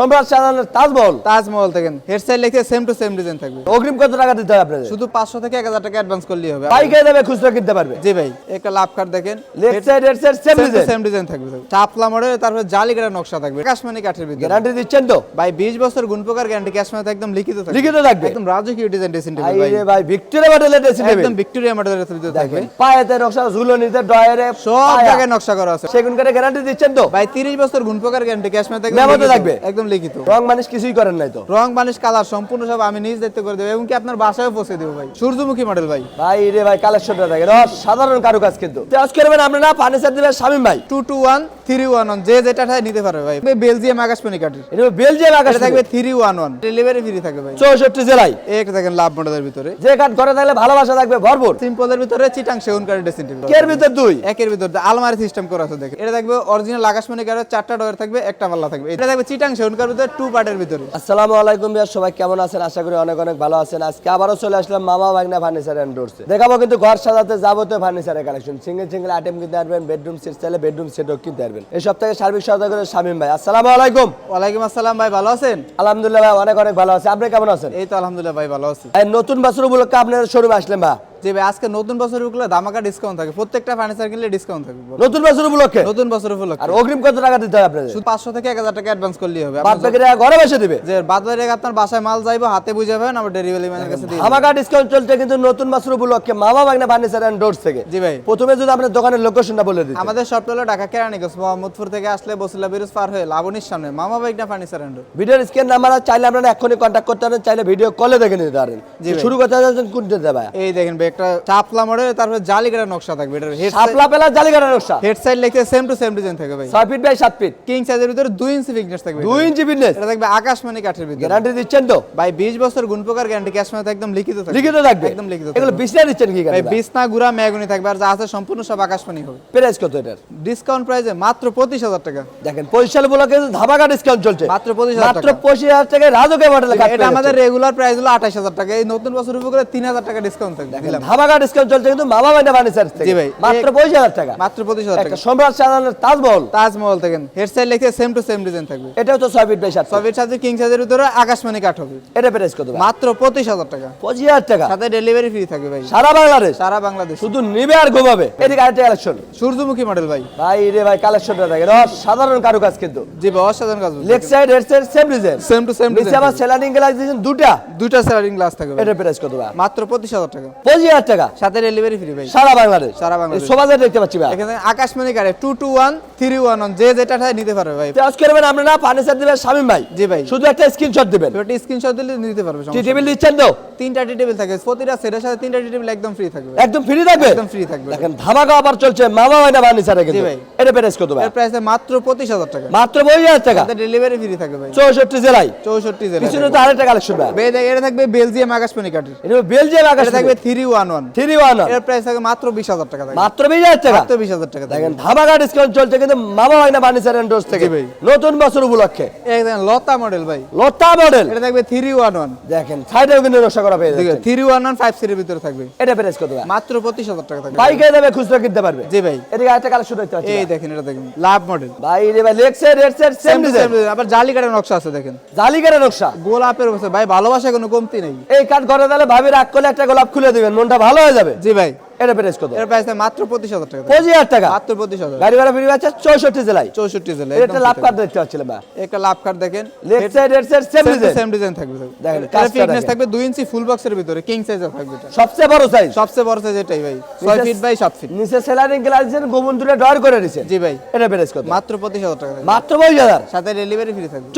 সম্রাট শাহজাহানের তাজমহল? তাজমহল থেকে হেডসাইড লিখে সেম টু সেম ডিজাইন থাকবে। অগ্রিম কত টাকা দিতে হবে আপনাদের? শুধু পাঁচশো থেকে এক হাজার টাকা অ্যাডভান্স করলেই হবে। বাইকে দেবে খুচরা কিনতে পারবে? জি ভাই একটা লাভ কার্ড দেখেন left side head side same design same design থাকবে চাপলা মডেল তারপরে জালিকাটা নকশা থাকবে। কাশ্মীরি কাঠের ভিতরে। গ্যারান্টি দিচ্ছেন তো? ভাই বিশ বছর গুণ প্রকার গ্যারান্টি ক্যাশ মানে একদম লিখিত থাকবে। লিখিত থাকবে। একদম রাজকীয় ডিজাইন ভাই টেবিল ভাই। রে ভাই ভিক্টোরিয়া মডেলের টেবিল একদম ভিক্টোরিয়া মডেলের ভিতরে থাকবে। পায়েতে নকশা ঝুলনিতে ডয়ারে সব জায়গায় নকশা করা আছে। সেগুন করে গ্যারান্টি দিচ্ছেন তো? ভাই 30 বছর গুণ প্রকার গ্যারান্টি ক্যাশ মানে থাকবে? একদম লিখিত। রং মানুষ কিছুই করেন নাই তো? রং কালার সম্পূর্ণ সব আমি নিজ দায়িত্ব করে দেবো এবং কি আপনার বাসায় পৌঁছে দেবো ভাই? সূর্যমুখী মডেল ভাই। ভাই রে ভাই কালেকশনটা দেখেন। সাধারণ কারুকাজ কিন্তু। আজকে আমরা না ফার্নিচার দিবেন শামিম ভাই। Two two one three one one যে যেটা নিতে পারবে ভাই। বেলজিয়াম আকাশমণি কাঠের। এটা বেলজিয়াম আকাশ থাকবে three one one delivery free থাকবে ভাই। চৌষট্টি জেলায়। একটা দেখেন লাভ মডেলের ভিতরে। যে কাঠ ঘরে থাকলে ভালোবাসা থাকবে ভরপুর। সিম্পলের ভিতরে চিটাং সেগুন কাঠের ড্রেসিং টেবিল কের ভিতর দুই। একের ভিতর আলমারি সিস্টেম করা আছে দেখেন। এটা থাকবে অরিজিনাল আকাশমণি কাঠের চারটা ডয়ার থাকবে একটা পাল্লা থাকবে। এটা থাকবে চিটাং সেগুন কাঠের ভিতরে টু পার্টের ভিতরে। আসসালামু আলাইকুম ভাইয়া সবাই কেমন আছেন? আশা করি অনেক অনেক ভালো আছেন। আজকে আবারও চলে আসলাম মামা ভাগনা ফার্নিচার এন্ড ডোরসে দেখাবো কিন্তু ঘর সাজাতে যাবতীয় ফার্নিচারের কালেকশন সিঙ্গেল সিঙ্গেল আইটেম কিনতে পারবেন বেডরুম সেট চাইলে বেডরুম সেটও কিনতে পারবেন। এই সপ্তাহে সার্বিক সহায়তা করে শামিম ভাই। আসসালামু আলাইকুম। ওয়ালাইকুম আসসালাম ভাই ভালো আছেন? আলহামদুলিল্লাহ ভাই অনেক অনেক ভালো আছে। আপনি কেমন আছেন? এই তো আলহামদুলিল্লাহ ভাই ভালো আছি। নতুন বছর উপলক্ষে আপনার শোরুমে আসলেন ভাই যে আজকে নতুন বছর উপলক্ষে ধামাকা ডিসকাউন্ট থাকে। প্রত্যেকটা ফার্নিচার কিনলে ডিসকাউন্ট থাকবে নতুন বছর উপলক্ষে? নতুন বছর উপলক্ষে। আর অগ্রিম কত টাকা দিতে হবে আপনাদের? শুধু পাঁচশো থেকে এক হাজার টাকা অ্যাডভান্স করলেই হবে। বাদ আপনার বাকিরা ঘরে বসে দিবে? যে বাদ বাকি টাকা আপনার বাসায় মাল যাইবো হাতে বুঝে পাবেন আমার ডেলিভারি ম্যানের কাছে দিয়ে দিবো। ডিসকাউন্ট চলছে কিন্তু নতুন বছর উপলক্ষে মামা ভাগনা ফার্নিচার এন্ড ডোরস থেকে। জি ভাই। প্রথমে যদি আপনার দোকানের লোকেশনটা বলে দিন আমাদের শপটা হলো ঢাকা কেরানীগঞ্জ মোহাম্মদপুর থেকে আসলে বসিলা বিরুজ পার হয়ে লাবণীর সামনে। মামা বাইকটা ফার্নিচার এন্ড ভিডিওর স্ক্রিন নাম্বার চাইলে আপনারা এখনই কন্ট্যাক্ট করতে পারেন চাইলে ভিডিও কলে দেখে নিতে পারেন। শুরু করতে যাচ্ছেন কোনটা দেবে? এই দেখেন একটা চাপলা মডেল তারপরে জালিকাটা নকশা থাকবে। এটার হেড শাপলা পেলা জালিগাড়া নকশা। হেড সাইড লিখে সেম টু সেম ডিজাইন থাকবে ভাই। ছয় ফিট বাই সাত ফিট কিং সাইজের ভিতরে দুই ইঞ্চি ফিটনেস থাকবে দুই ইঞ্চি ফিটনেস এটা থাকবে আকাশমণি কাঠের ভিতরে। গ্যারান্টি দিচ্ছেন তো? ভাই বিশ বছর গুণ প্রকার গ্যারান্টি ক্যাশ মানে একদম লিখিত থাকবে। লিখিত থাকবে। একদম লিখিত এগুলো। বিছনা দিচ্ছেন কি ভাই বিছনা গুড়া ম্যাগুনি থাকবে আর যা আছে সম্পূর্ণ সব আকাশমণি হবে। প্রাইস কত এটার? ডিসকাউন্ট প্রাইসে মাত্র পঁচিশ হাজার টাকা। দেখেন পঁচিশ সাল উপলক্ষে ধামাকা ডিসকাউন্ট চলছে। মাত্র 25,000 মাত্র টাকা। পঁচিশ হাজার টাকা রাজকে মডেল এটা আমাদের রেগুলার প্রাইস হলো আঠাশ হাজার টাকা। এই নতুন বছর উপরে তিন হাজার টাকা ডিসকাউন্ট থাকবে। দিলাম। ধামাকা ডিসকাউন্ট চলছে কিন্তু মামা ভাইনা ফার্নিচার থেকে। জি ভাই। মাত্র পঁচিশ হাজার টাকা। মাত্র পঁচিশ হাজার একটা টাকা। সম্রাট শাহজাহানের তাজমহল। তাজমহল থেকে। হেড সাইড লিখে সেম টু সেম ডিজাইন থাকবে। এটাও তো ছয় ফিট বাই সাত সবের সাথে কিং সাইজের ভিতরে আকাশমণি কাঠ হবে। এটা প্রাইস কত মাত্র পঁচিশ হাজার টাকা। পঁচিশ হাজার টাকা। সাথে ডেলিভারি ফ্রি থাকবে ভাই। সারা বাংলাদেশ। সারা বাংলাদেশ। শুধু নিবে আর ঘুমাবে। এদিকে আরেকটা কালেকশন সূর্যমুখী মডেল ভাই। ভাই রে ভাই কালেকশনটা দেখেন। সাধারণ কারুকাজ কিন্তু। জি ভাই অসাধারণ কাজ leg side head side same design same to same নিচে আবার সেলারিং গ্লাস দিয়েছেন দুটা। থাকবে এটা প্রাইস কত মাত্র পঁচিশ হাজার টাকা। পঁচিশ হাজার টাকা। সাথে ডেলিভারি ফ্রি ভাই। সারা বাংলাদেশ। সারা বাংলাদেশ। দেখতে পাচ্ছি ভাই। এখানে আকাশমণি গাড়ি two two one three one one যে যেটা নিতে পারবে ভাই। আজকে করবেন আপনারা ফার্নিচার দিবেন শামিম ভাই। জি ভাই। শুধু একটা স্ক্রিনশট দিবেন। স্ক্রিনশট দিলে নিতে পারবে টি। টেবিল দিচ্ছেন তো? তিনটা টি টেবিল থাকে প্রতিটা সেটের সাথে তিনটা টি টেবিল একদম ফ্রি থাকবে। একদম ফ্রি থাকবে? একদম ফ্রি থাকবে। দেখেন ধামাকা অফার চলছে মামা ভাইনা ফার্নিচারে কিন্তু ভাই। এটা প্রাইস কত ভাই? এর প্রাইস মাত্র পঁচিশ হাজার টাকা। মাত্র পঁচিশ হাজার টাকা? সাথে ডেলিভারি ফ্রি থাকবে ভাই। চৌষট্টি জেলায়? চৌষট্টি জেলা পিছনে তো আরেকটা কালেকশন ভাই। বে- এটা থাকবে বেলজিয়াম আকাশমণি কাঠের এটা বেলজিয়াম আকাশ থাকবে থ্রি ওয়ান ওয়ান থ্রি ওয়ানের প্রাইস থাকবে মাত্র বিশ হাজার টাকা থাকবে। মাত্র বিশ হাজার টাকা? মাত্র বিশ হাজার টাকা থাকবে। দেখেন ধামাকা ডিসকাউন্ট চলছে কিন্তু মামা ভাইনা ফার্নিচার এন্ড ডোরস থেকে। ভাই। নতুন বছর উপলক্ষে। দেখেন লতা মডেল ভাই। লতা মডেল এটা থাকবে থ্রি ওয়ান ওয়ান দেখেন সাইডেও কিন্তু নকশা করা পেয়ে যাচ্ছে। থ্রি ওয়ান ওয়ান ফাইভ সিরির ভিতরে থাকবে। এটা প্রাইস কত ভাই? মাত্র পঁচিশ হাজার টাকা থাকবে। বাইকে দেবে খুচরা কিনতে পারবে। জি ভাই। এদিকে আরেকটা কালেকশন দেখতে পাচ্ছি এই ভাই। দেখেন এটা দেখেন। লাভ মডেল ভাই রে ভাই লেকসে হেড সেম ডিজাইন আবার জালি কাঠের নকশা আছে দেখেন। জালি কাটা নকশা? গোলাপের ভাই ভালোবাসা কোনো কমতি নেই। এই কাঠ ঘরে তাহলে ভাবি রাগ করলে একটা গোলাপ খুলে দিবেন মনটা ভালো হয়ে যাবে। জি ভাই। এটা প্রাইস কত এর প্রাইস মাত্র পঁচিশ হাজার টাকা। মাত্র পঁচিশ হাজার। গাড়ি ভাড়া ফ্রি আছে চৌষট্টি জেলায়। চৌষট্টি জেলা এটা লাভ কার্ড দেখতে পাচ্ছিলাম ভাই একটা লাভ কার্ড দেখেন। Leg side head side same design same design থাকবে দেখেন, এটা ফিটনেস থাকবে দুই ইঞ্চি ফুল বক্সের ভিতরে কিং সাইজের থাকবে এটা। সবচেয়ে বড় সাইজ সবচেয়ে বড় সাইজ এটাই ভাই। ছয় ফিট বাই সাত ফিট নিচে সেলারিং গ্লাস দিয়েছেন গোবন দূরে ডর করে দিয়েছেন জি ভাই। এটা প্রাইস কত মাত্র পঁচিশ হাজার টাকা। মাত্র পঁচিশ হাজার। সাথে ডেলিভারি ফ্রি থাকবে।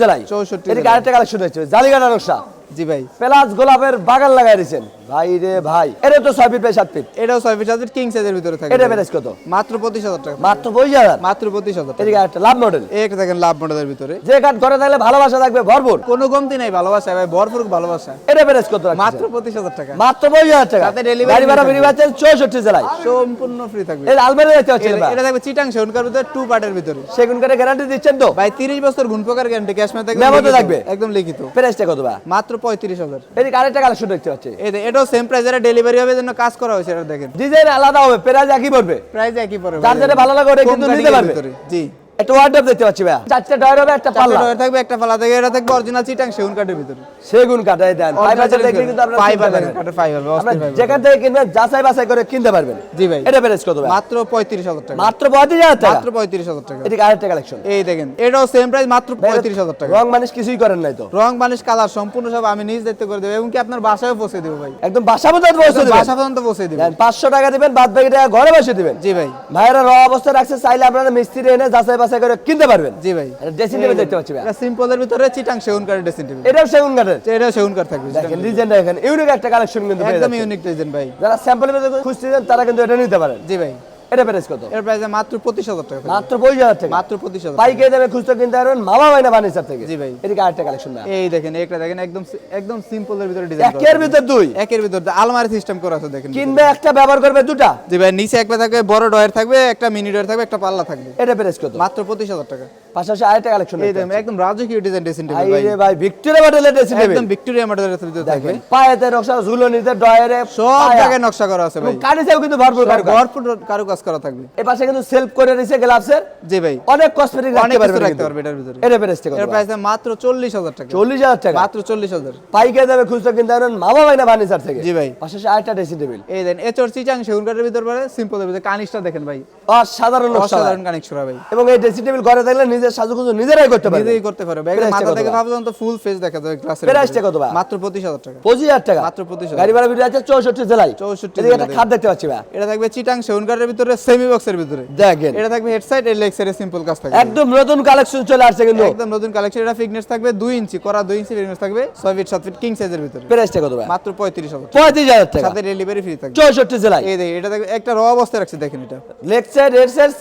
জেলায়। 64 এদিকে জেলায়। কালেকশন হচ্ছে জালিগাড়া নকশা জি ভাই। পেলাস গোলাপের বাগান লাগাই দিয়েছেন। ভাই রে ভাই এটা তো ছয় ফিট বাই সাত ফিট। এটাও ছয় ফিট সাইজের কিং সাইজের ভিতরে থাকবে এটা। প্রাইস কত? মাত্র পঁচিশ হাজার টাকা। মাত্র পঁচিশ হাজার? মাত্র পঁচিশ হাজার এদিকে আরেকটা লাভ মডেল একটা দেখেন লাভ মডেলের ভিতরে। যে কাঠ ঘরে থাকলে ভালোবাসা থাকবে ভরপুর। কোনো কমতি নাই ভালোবাসা ভাই ভরপুর ভালোবাসা। এটা প্রাইস কত মাত্র পঁচিশ হাজার টাকা। মাত্র পঁচিশ হাজার টাকা। delivery গাড়ি ভাড়া ফ্রি পাচ্ছেন চৌষট্টি জেলায়। সম্পূর্ণ ফ্রি থাকবে। এই আলমারি দেখতে পাচ্ছেন এটা- এটা থাকবে চিটাং সেগুনকার ভিতরে টু পার্টের ভিতরে। সেগুন গ্যারান্টি দিচ্ছেন তো? ভাই তিরিশ বছর গুণ প্রকার গ্যারান্টি ক্যাশ মেয়ে থাকবে থাকবে? একদম লিখিত। প্রাইসটা কত ভাই? মাত্র পঁয়ত্রিশ হাজার। আরেকটা কালেকশন দেখতে পাচ্ছি। এই এটাও সেম প্রাইস এটা ডেলিভারি হবে জন্য কাজ করা হয়েছে এটা দেখেন। ডিজাইন আলাদা হবে প্রাইস একই পড়বে। প্রাইস একই পড়বে। যার যেটা ভালো লাগে ওটা কিন্তু নিতে পারবে। জি। একটা ওয়ার্ডরোব দেখতে পাচ্ছি চারটে ডয়ার হবে একটা পাল্লা। ডয়ার থাকবে একটা পাল্লা থাকবে এটা থাকবে অরিজিনাল চিটাং সেগুন কাঠের ভিতরে। সেগুন দেন ফাইবার দেখলে কিন্তু আপনারা ফাইবার কাঠের ফাইবার যেখান থেকে কিনবেন যাচাই বাছাই করে কিনতে পারবেন। জি ভাই। এটা প্রাইস কত ভাই মাত্র পঁয়ত্রিশ হাজার টাকা। মাত্র পঁয়ত্রিশ হাজার টাকা? মাত্র পঁয়ত্রিশ হাজার টাকা। এদিকে আরেকটা কালেকশন এই দেখেন এটাও সেম প্রাইস মাত্র পঁয়ত্রিশ হাজার টাকা। রং মানুষ কিছুই করেন নাই তো। রং বানিশ কালার সম্পূর্ণ সব আমি নিজ দায়িত্ব করে দেবো এবং কি আপনার বাসায় পৌঁছে দেবো ভাই। একদম বাসা মতো পৌঁছে দিবেন। বাসা পর্যন্ত পৌঁছে দেবো। দেন, পাঁচশো টাকা দিবেন বাদ বাকি টাকা ঘরে বসে দিবেন। জি ভাই। ভাইয়েরা র অবস্থায় রাখছে চাইলে আপনারা মিস্ত্রি এনে যাচাই বাছাই করে কিনতে পারবেন। জি ভাই। ড্রেসিং টেবিল দেখতে পাচ্ছি ভাই। সিম্পলের ভিতরে চিটাং সেগুন কাঠের ড্রেসিং টেবিল। এটাও সেগুন কাঠের। এটাও সেগুন কাঠ থাকবে। দেখেন ডিজাইন দেখেন ইউনিক একটা কালেকশন কিন্তু একদম ইউনিক ডিজাইন ভাই। যারা স্যাম্পল খুঁজতে চান তারা কিন্তু এটা নিতে পারেন। জি ভাই। এটা প্রাইস কত? এর প্রাইস মাত্র পঁচিশ হাজার টাকা। মাত্র পঁচিশ হাজার টাকা। মাত্র কিনতে পারবেন মামা ভাইনা থেকে জি ভাই। এদিকে আরেকটা কালেকশন না এই দেখেন একটা দেখেন একদম একদম ভিতরে ডিজাইন একের ভিতর দুই। একের ভিতর আলমারি সিস্টেম করা আছে দেখেন কিনবে একটা ব্যবহার করবে দুটা। জি ভাই নিচে একটা থাকবে বড় ডয়ার থাকবে একটা মিনি ডয়ার থাকবে একটা পাল্লা থাকবে। এটা প্রাইস কত? মাত্র পঁচিশ হাজার টাকা। পাশাপাশি আরেকটা কালেকশন এই দেখেন একদম রাজকীয় ডিজাইন ড্রেসিং টেবিল ভাই। ভাই ভিক্টোরিয়া মডেলের ড্রেসিং টেবিল একদম ভিক্টোরিয়া মডেলের ভিতরে থাকবে। দেখেন পায়েতে নকশা ঝুলনিতে ডয়ারে সব জায়গায় নকশা করা আছে ভাই। কানিতেও কিন্তু ভরপুর সব কারুকাজ। কারুকাজ করা থাকবে। এ পাশে কিন্তু সেলফ করে দিয়েছে গ্লাভসের জি ভাই। অনেক কসমেটিক রাখতে কিছু পারবেন রাখতে পারবে এটার ভিতরে। এটা প্রাইস কত এর প্রাইস মাত্র চল্লিশ হাজার টাকা। চল্লিশ হাজার টাকা? মাত্র চল্লিশ হাজার। পাইকে দেবে খুঁজতে কিনতে পারবেন মামা ভাইনা ফার্নিচার থেকে। জি ভাই। পাশাপাশি আরেকটা ড্রেসিং টেবিল এই দেন এচর চিচাং সেগুন কাঠের ভিতর পরে সিম্পলের ভিতরে কানিসটা দেখেন ভাই। অসাধারণ অসাধারণ ছড়া ভাই এবং এই ড্রেসিং টেবিল ঘরে থাকলে নিজের সাজুগুজু নিজেরাই করতে পারবে। নিজেই করতে পারবে। একদম মাথা থেকে ভাই? ভাবছেন তো ফুল ফেস দেখা যাবে গ্লাসের প্রাইসটা কত ভাই? মাত্র পঁচিশ হাজার টাকা। পঁচিশ হাজার টাকা। মাত্র পঁচিশ হাজার। গাড়ি ভাড়া ভিডিও আছে চৌষট্টি জেলায়। 64 এদিকে একটা জেলায়। খাট দেখতে পাচ্ছি ভাই। এটা থাকবে চিটাং সেগুন কাঠের ভিতরে সেমি বক্সের ভিতরে। দেখেন। এটা থাকবে হেড সাইড এর লেগ সাইডে সিম্পল কাজ থাকবে। একদম নতুন কালেকশন চলে আসছে কিন্তু। একদম নতুন কালেকশন এটা ফিটনেস থাকবে দুই ইঞ্চি করা দুই ইঞ্চি ফিটনেস থাকবে ছয় ফিট সাত ফিট কিং সাইজের ভিতরে। প্রাইসটা কত ভাই? মাত্র পঁয়ত্রিশ হাজার পঁয়ত্রিশ হাজার টাকা। সাথে ডেলিভারি ফ্রি থাকবে। চৌষট্টি জেলায়। এই দেখে এটা থাকবে একটা র অবস্থায় রাখছি দেখেন এটা। Leg side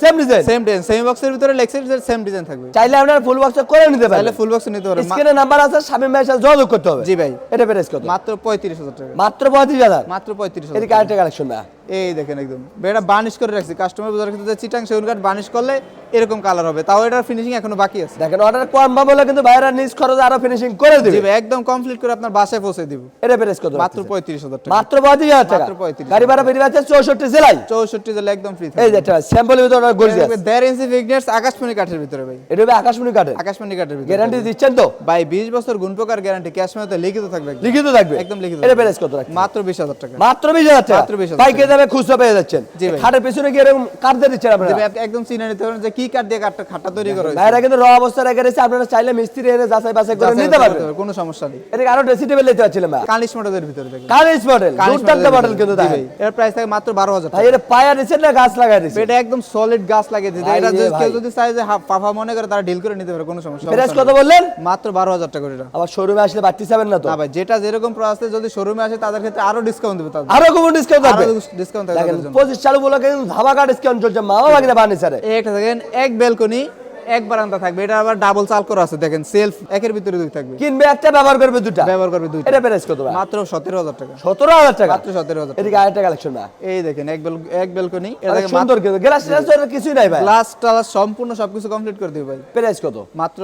same design same design semi বক্সের ভিতরে লেগ সাইড সেম ডিজাইন থাকবে। চাইলে আপনারা ফুল বক্স করে নিতে তাহলে পারবেন। ফুল বক্স নিতে পারবে স্ক্রিনে নাম্বার আছে স্বামী ভাইয়ের সাথে যোগাযোগ করতে হবে। জি ভাই। এটা প্রাইস কত? মাত্র পঁয়ত্রিশ হাজার টাকা। মাত্র পঁয়ত্রিশ হাজার। মাত্র পঁয়ত্রিশ হাজার এদিকে কালেকশন না এই দেখেন একদম। এটা বার্নিশ করে রাখছি। কাস্টমার বোঝার ক্ষেত্রে চিটাং সেগুন কাঠ বার্নিশ করলে এরকম কালার হবে। তাও এটার ফিনিশিং এখনও বাকি আছে। দেখেন অর্ডার কম বা বলে কিন্তু ভাইরা নিজ খরচে আরও ফিনিশিং করে জি দিবে একদম কমপ্লিট করে আপনার বাসায় পৌঁছে দিব। এটা প্রাইস কত মাত্র পঁয়ত্রিশ হাজার টাকা। মাত্র পঁয়ত্রিশ হাজার টাকা? মাত্র 35,000 গাড়ি ভাড়া বেরিয়ে আছে চৌষট্টি জেলায়। চৌষট্টি জেলা একদম ফ্রি এই যে একটা স্যাম্পল ভিতরে অর্ডার গর্জিয়াস দেড় ইঞ্চি ফিটনেস আকাশমণি কাঠের ভিতরে ভাই। এটা হবে আকাশমণি কাঠে আকাশমণি কাঠের ভিতরে। গ্যারান্টি দিচ্ছেন তো? ভাই বিশ বছর গুণ প্রকার গ্যারান্টি ক্যাশ মেতে লিখিত থাকবে লিখিত থাকবে? একদম লিখিত এটা। প্রাইস কত রাখছেন মাত্র বিশ হাজার টাকা। মাত্র বিশ হাজার টাকা? মাত্র 20,000 বাইকে দামে খুচরা পেয়ে যাচ্ছেন। খাটের পিছনে গিয়ে এরকম কাঠ দিয়ে দিচ্ছেন আপনারা? আপনি একদম চিনে নিতে পারেন যে কি কাঠ দিয়ে কাঠটা খাটটা তৈরি করা হয়েছে। ভাইরা কিন্তু র অবস্থা রেখে রেখেছে আপনারা চাইলে মিস্ত্রি এনে যাচাই বাছাই করে নিতে পারবেন। কোনো সমস্যা নেই। এদিকে আরও ড্রেসিং টেবিল নিতে পারছিলাম ভাই। কালিশ মডেলের ভিতরে দেখেন। কানিস মডেল কালিশ দুর্দান্ত মডেল কিন্তু তাই এর প্রাইস থাকে মাত্র বারো হাজার ভাই এটা পায়া দিচ্ছেন না গাছ লাগাই দিচ্ছেন। এটা একদম সলিড গাছ লাগিয়ে দিতে এটা যদি কেউ যদি চায় যে পাফা মনে করে তারা ডিল করে নিতে পারে কোনো সমস্যা প্রাইস কত বললেন? মাত্র বারো হাজার টাকা করে আবার শোরুমে আসলে বাড়তি চাবেন না তো? না ভাই যেটা যেরকম প্রাইস যদি শোরুমে আসে তাদের ক্ষেত্রে আরও ডিসকাউন্ট দেবে তাদের। আরও কম ডিসকাউন্ট থাকবে? ডিসকাউন্ট থাকবে দেখেন তাদের জন্য। পঁচিশ চালু বলে কিন্তু ধামাকা ডিসকাউন্ট চলছে মামা বাগিনা এই একটা দেখেন এক বেলকনি এক বারান্দা থাকবে এটা আবার ডাবল চাল করা আছে দেখেন সেলফ একের ভিতরে দুই থাকবে। কিনবে একটা ব্যবহার করবে দুটা ব্যবহার করবে এটা প্রাইস কত মাত্র টাকা। সতেরো হাজার টাকা? মাত্র এদিকে আরেকটা কালেকশন না এই দেখেন এক বেল এক বেলকনি এটা সুন্দর গ্লাস তো কিছুই নাই ভাই। গ্লাস টালাস সম্পূর্ণ সবকিছু কমপ্লিট করে দিবে ভাই। প্রাইস কত? মাত্র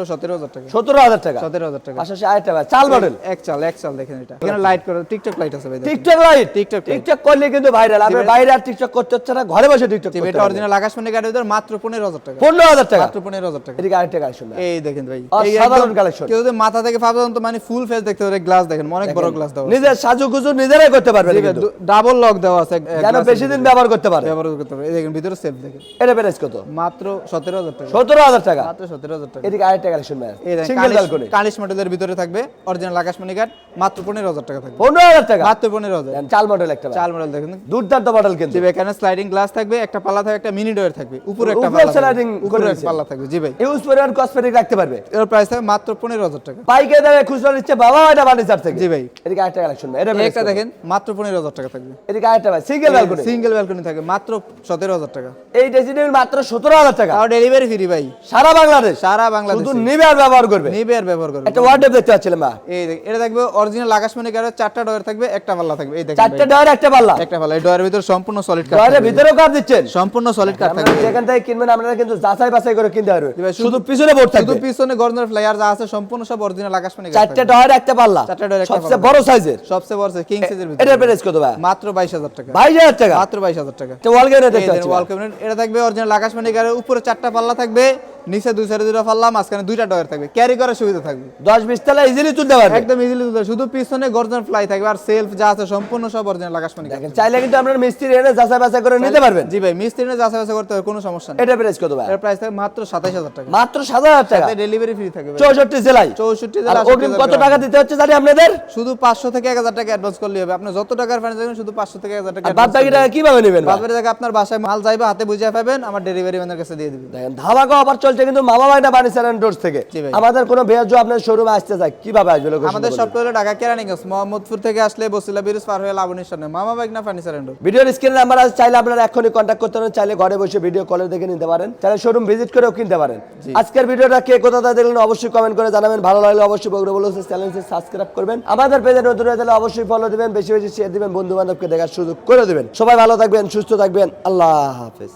টাকা। সতেরো হাজার টাকা? সতেরো হাজার টাকা। পাশাপাশি আরেকটা ভাই চাল মডেল এক চাল এক চাল দেখেন এটা। এখানে লাইট করে টিকটক লাইট আছে ভাই টিকটক লাইট টিকটক টিকটক করলে কিন্তু ভাইরাল আপনি বাইরে টিকটক করতে হচ্ছে না ঘরে বসে টিকটক এটা অরিজিনাল আকাশমণি ভিতরে মাত্র পনেরো হাজার টাকা। পনেরো হাজার টাকা? মাত্র পনেরো হাজার টাকা। এদিকে আরেকটা কালেকশন এই দেখেন ভাই। এই একদম- collection। কেউ যদি মাথা থেকে ভাবছেন তো মানে ফুল ফেস দেখতে পারে গ্লাস দেখেন অনেক বড় গ্লাস দেওয়া নিজের সাজুগুজু নিজেরাই করতে পারবেন ডাবল লক দেওয়া আছে এক- এক যেন বেশি দিন ব্যবহার করতে পারে? ব্যবহার করতে পারে। এই দেখেন ভিতরে সেফ দেখেন। এটা প্রাইস কত? মাত্র টাকা। টাকা। মাত্র টাকা। এদিকে আরেকটা কালেকশন ম্যাম এই দেখেন কালিশ- কালিশ মডেলের ভিতরে থাকবে অরিজিনাল আকাশমণি কাঠ মাত্র পনেরো হাজার টাকা থাকবে। পনেরো হাজার টাকা? মাত্র পনেরো হাজার। দেন, চাল মডেল একটা। চাল মডেল দেখেন। দুর্দান্ত মডেল কিন্তু। এখানে স্লাইডিং গ্লাস থাকবে একটা পাল্লা থাকবে একটা মিনি ডোর থাকবে। উপরে একটা পাল্লা থাকবে। উপরে একটা পাল্লা থাকবে। জি ভাই। ইউজ পরিমাণ কসমেটিক রাখতে পারবে। এর প্রাইস থাকবে মাত্র পনেরো হাজার টাকা। পাইকে দামে খুচরা নিচ্ছে বাবা এটা ফার্নিচার থেকে। জি ভাই। এদিকে আরেকটা কালেকশন এটা একটা দেখেন মাত্র পনেরো হাজার টাকা থাকবে। এদিকে আরেকটা ভাই সিঙ্গেল ব্যালকনি সিঙ্গেল ব্যালকনি থাকবে মাত্র সতেরো হাজার টাকা। এই ড্রেসিং মাত্র সতেরো হাজার টাকা। তাও ডেলিভারি ফ্রি ভাই। সারা বাংলাদেশ। সারা বাংলাদেশ। শুধু নিবে আর ব্যবহার করবে। নিবে আর ব্যবহার করবে। একটা ওয়ার্ডরোব দেখতে পাচ্ছিলাম মা এই দেখ এটা থাকবে অরিজিনাল আকাশমণি চারটা ডয়ার থাকবে একটা পাল্লা থাকবে। এই দেখেন চারটে ডয়ার একটা পাল্লা। একটা পাল্লা এই ডয়ারের ভিতরে সম্পূর্ণ সলিড ডয়ারের থাকবে। ভিতরেও দিচ্ছেন। সম্পূর্ণ সলিড থাকবে। যেখান থেকে কিনবেন আপনারা কিন্তু যাচাই বাছাই করে কিনতে পারবেন। ভাই, শুধু পিছনে বোর্ড শুধু পিছনে গর্জনের ফ্লাইয়ার যা আছে সম্পূর্ণ সব অরিজিনাল আকাশমণি চারটে থাকবে। ডয়ার একটা পাল্লা। চারটা একটা সবচেয়ে বড় সাইজের সবচেয়ে বড় কিং সাইজের ভিতরে। এটা প্রাইস কত ভাই? মাত্র বাইশ হাজার টাকা। বাইশ হাজার টাকা? মাত্র বাইশ হাজার টাকা। তো ওয়াল গেনে দেখতে ওয়াল ক্যাবিনেট এটা থাকবে অরিজিনাল আকাশমণি কাঠের উপরে চারটা পাল্লা থাকবে। নিচে দুই সাইডে দুটো পাল্লা মাঝখানে দুইটা ডয়ার থাকবে। ক্যারি করার সুবিধা থাকবে। দশ বিশ তলা ইজিলি তুলতে পারবেন একদম ইজিলি তুলতে শুধু পিছনে গর্জন ফ্লাই থাকবে আর সেলফ যা আছে সম্পূর্ণ সব অরিজিনাল আকাশমণি কাঠ। দেখেন চাইলে কিন্তু আপনার মিস্ত্রি এনে যাচাই বাছাই করে নিতে পারবেন। জি ভাই মিস্ত্রি নিয়ে যাচাই বাছাই করতে হবে কোনো সমস্যা নেই। এটা প্রাইস কত ভাই? এর প্রাইস থাকবে মাত্র সাতাইশ হাজার টাকা। মাত্র সাত হাজার টাকা? ডেলিভারি ফ্রি থাকবে। চৌষট্টি জেলায়? চৌষট্টি আর জেলা অগ্রিম কত টাকা দিতে হচ্ছে জানি আপনাদের? শুধু পাঁচশো থেকে এক হাজার টাকা অ্যাডভান্স করলে হবে। আপনি যত টাকার ফাইন্যান্স দেবেন শুধু পাঁচশো থেকে এক হাজার টাকা বাদ বাকি টাকা কীভাবে নেবেন ভাই? বাজারে থেকে আপনার বাসায় মাল যাইবে হাতে বুঝিয়ে পাবেন আমার ডেলিভারি ম্যানের কাছে দিয়ে দিবে দেখেন ধামাকা অফার চলছে কিন্তু মামা ভাইটা ফার্নিচার এন্ড ডোরস থেকে। আমাদের কোনো বেয়াজু আপনার শোরুমে আসতে চায়। কীভাবে আসবে আমাদের সব। হলো ঢাকা কেরানীগঞ্জ মোহাম্মদপুর থেকে আসলে বসিলা ব্রিজ পার হয়ে লাবণীর সামনে। মামা বাইক না ফার্নিচার এন্ড ভিডিওর স্ক্রিনে নাম্বার আছে চাইলে আপনারা এখনই কন্ট্যাক্ট করতে পারেন চাইলে ঘরে বসে ভিডিও কলে দেখে নিতে পারেন চাইলে শোরুম ভিজিট করেও কিনতে পারেন। আজকের ভিডিওটা কে কোথা থেকে দেখলেন অবশ্যই কমেন্ট করে জানাবেন। ভালো লাগলে অবশ্যই বগুড়া বলে চ্যানেলটি সাবস্ক্রাইব করবেন। আমাদের পেজে নতুন হয়ে তাহলে অবশ্যই ফলো দিবেন বেশি বেশি শেয়ার দিবেন বন্ধু বান্ধবকে দেখার সুযোগ করে দিবেন। সবাই ভালো থাকবেন সুস্থ থাকবেন আল্লাহ হাফেজ।